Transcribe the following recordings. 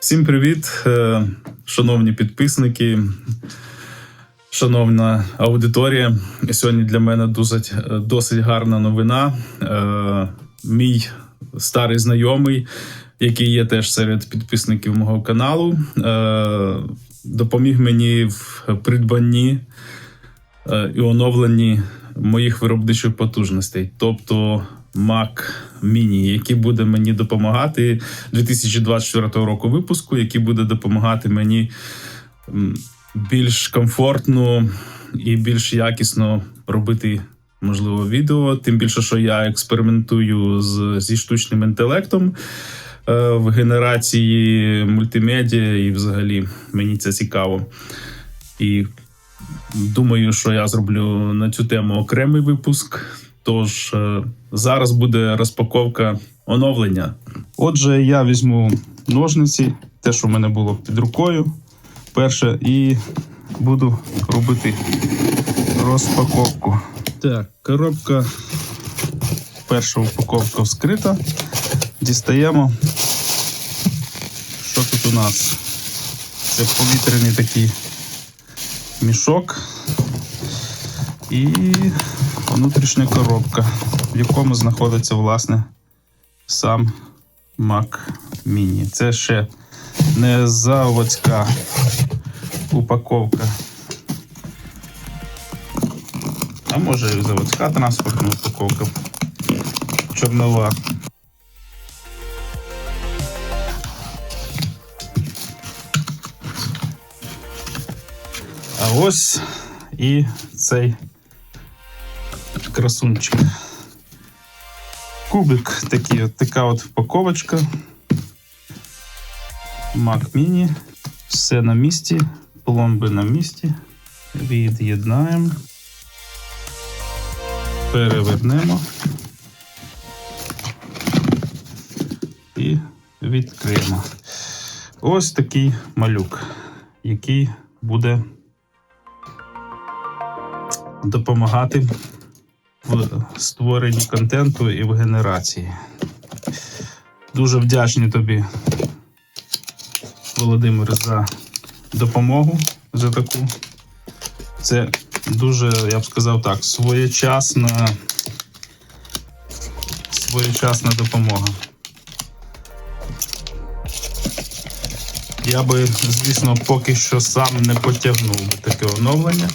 Всім привіт, е, шановні підписники, шановна аудиторія. Сьогодні для мене досить, досить гарна новина. Е, Мій старий знайомий, який є теж серед підписників мого каналу, е, допоміг мені в придбанні е, і оновленні моїх виробничих потужностей, тобто Mac Mini, який буде мені допомагати 2024 року випуску, який буде допомагати мені більш комфортно і більш якісно робити. Можливо, відео, тим більше, що я експериментую з, зі штучним інтелектом е, в генерації мультимедіа, і взагалі мені це цікаво. І думаю, що я зроблю на цю тему окремий випуск. Тож е, зараз буде розпаковка оновлення. Отже, я візьму ножниці, те, що в мене було під рукою, перше, і буду робити розпаковку. Так, коробка. Перша упаковка вскрита. Дістаємо. Що тут у нас? Це повітряний такий мішок і внутрішня коробка, в якому знаходиться власне сам Mac Mini. Це ще не заводська упаковка. А може і заводська транспортна упаковка. Чорнова. А ось і цей красунчик. Кубик такий, от, така от упаковочка. Mac Mini. Все на місці, пломби на місці. Від'єднаємо. Перевернемо. І відкриємо. Ось такий малюк, який буде допомагати в створенні контенту і в генерації. Дуже вдячний тобі, Володимир, за допомогу за таку. Це дуже, я б сказав так, своєчасна, своєчасна допомога. Я би, звісно, поки що сам не потягнув таке оновлення.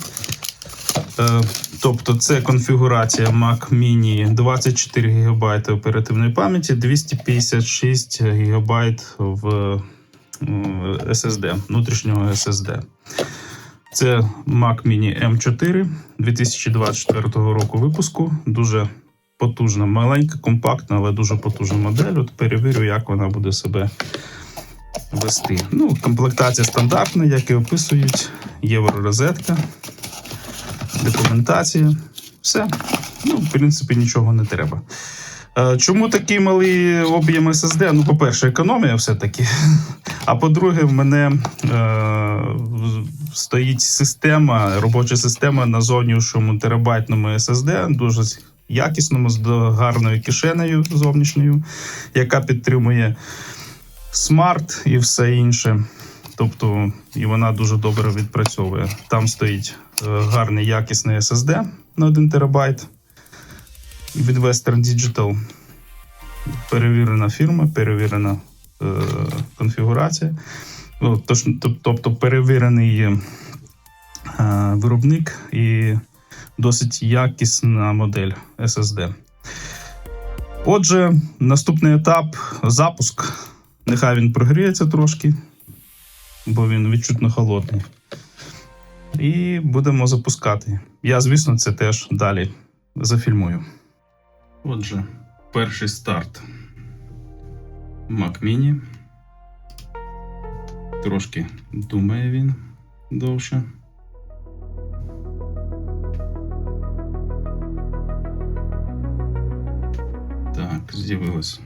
Тобто це конфігурація Mac Mini 24 ГБ оперативної пам'яті, 256 ГБ в е, SSD, внутрішнього SSD. Це Mac Mini M4 2024 року випуску. Дуже потужна, маленька, компактна, але дуже потужна модель. От перевірю, як вона буде себе вести. Ну, Комплектація стандартна, як і описують, євророзетка документація. Все. Ну, в принципі, нічого не треба. Е, Чому такий малий об'єм SSD? Ну, по-перше, економія все-таки. А по-друге, в мене е, стоїть система, робоча система на зовнішньому терабайтному SSD, дуже якісному, з гарною кишенею зовнішньою, яка підтримує смарт і все інше. Тобто, і вона дуже добре відпрацьовує. Там стоїть е, гарний якісний SSD на 1 терабайт від Western Digital. Перевірена фірма, перевірена е, конфігурація. Тобто перевірений е, виробник і досить якісна модель SSD. Отже, наступний етап запуск. Нехай він прогріється трошки бо він відчутно холодний. І будемо запускати. Я, звісно, це теж далі зафільмую. Отже, перший старт Mac Mini. Трошки думає він довше. Так, з'явилось.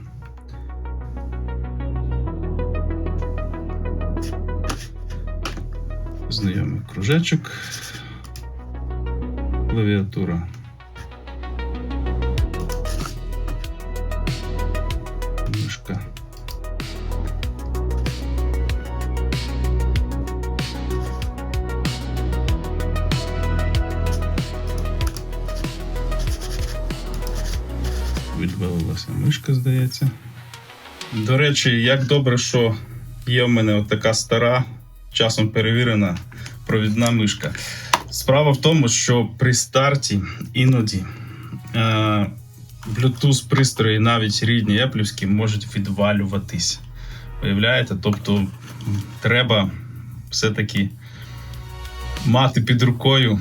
знайомий кружечок, клавіатура. Мишка. Відвалилася мишка, здається. До речі, як добре, що є в мене от така стара, часом перевірена провідна мишка. Справа в тому, що при старті іноді е, Bluetooth пристрої, навіть рідні еплівські, можуть відвалюватись. Уявляєте? Тобто треба все-таки мати під рукою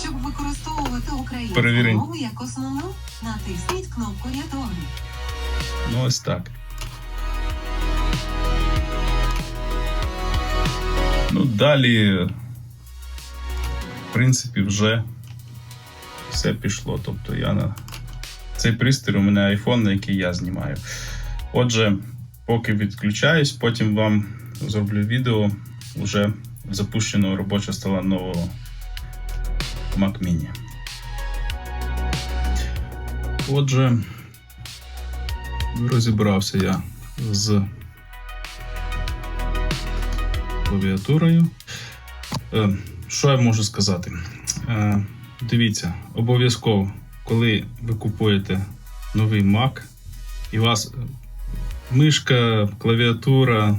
Щоб використовувати українську мову як основну, натисніть кнопку рятунок. Ну, ось так. Ну, далі, в принципі, вже все пішло. Тобто я на цей пристрій у мене iPhone, на який я знімаю. Отже, поки відключаюсь, потім вам зроблю відео вже запущеного робочого стола нового Mac Mini. Отже, розібрався я з клавіатурою. Е, Що я можу сказати? Е, Дивіться, обов'язково, коли ви купуєте новий Mac, і у вас мишка, клавіатура,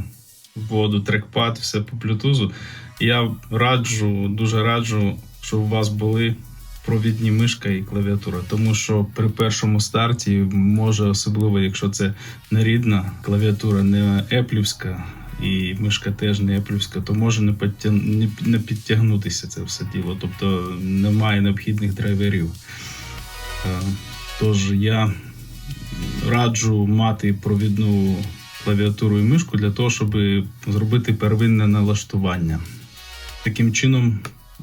вводу, трекпад, все по Bluetooth, я раджу, дуже раджу, щоб у вас були провідні мишка і клавіатура. Тому що при першому старті може, особливо, якщо це не рідна клавіатура, не еплівська, і мишка теж не еплівська, то може не, не, не підтягнутися це все діло. Тобто немає необхідних драйверів. Е, Тож я раджу мати провідну клавіатуру і мишку для того, щоб зробити первинне налаштування. Таким чином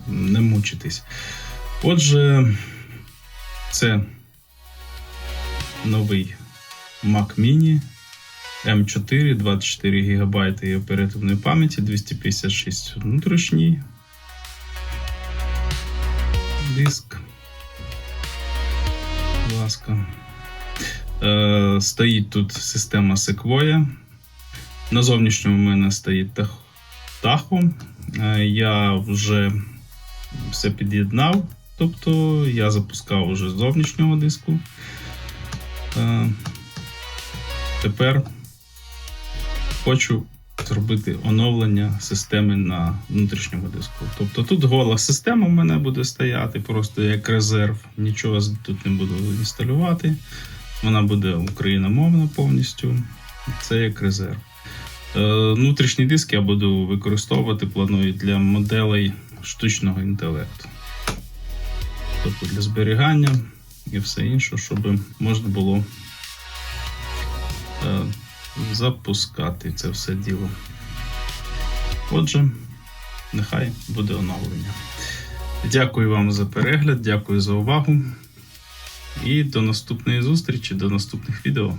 не мучитись. Отже, це новий Mac Mini M4, 24 ГБ оперативної пам'яті, 256 внутрішній диск. Будь ласка. Е, стоїть тут система Sequoia. На зовнішньому в мене стоїть Tahoe. Е, я вже все під'єднав. Тобто я запускав уже з зовнішнього диску. Е, тепер хочу зробити оновлення системи на внутрішньому диску. Тобто тут гола система в мене буде стояти, просто як резерв. Нічого тут не буду інсталювати. Вона буде україномовна повністю. Це як резерв. Е, Внутрішній диск я буду використовувати планую для моделей штучного інтелекту. Тобто для зберігання і все інше, щоб можна було запускати це все діло. Отже, нехай буде оновлення. Дякую вам за перегляд, дякую за увагу. І до наступної зустрічі, до наступних відео.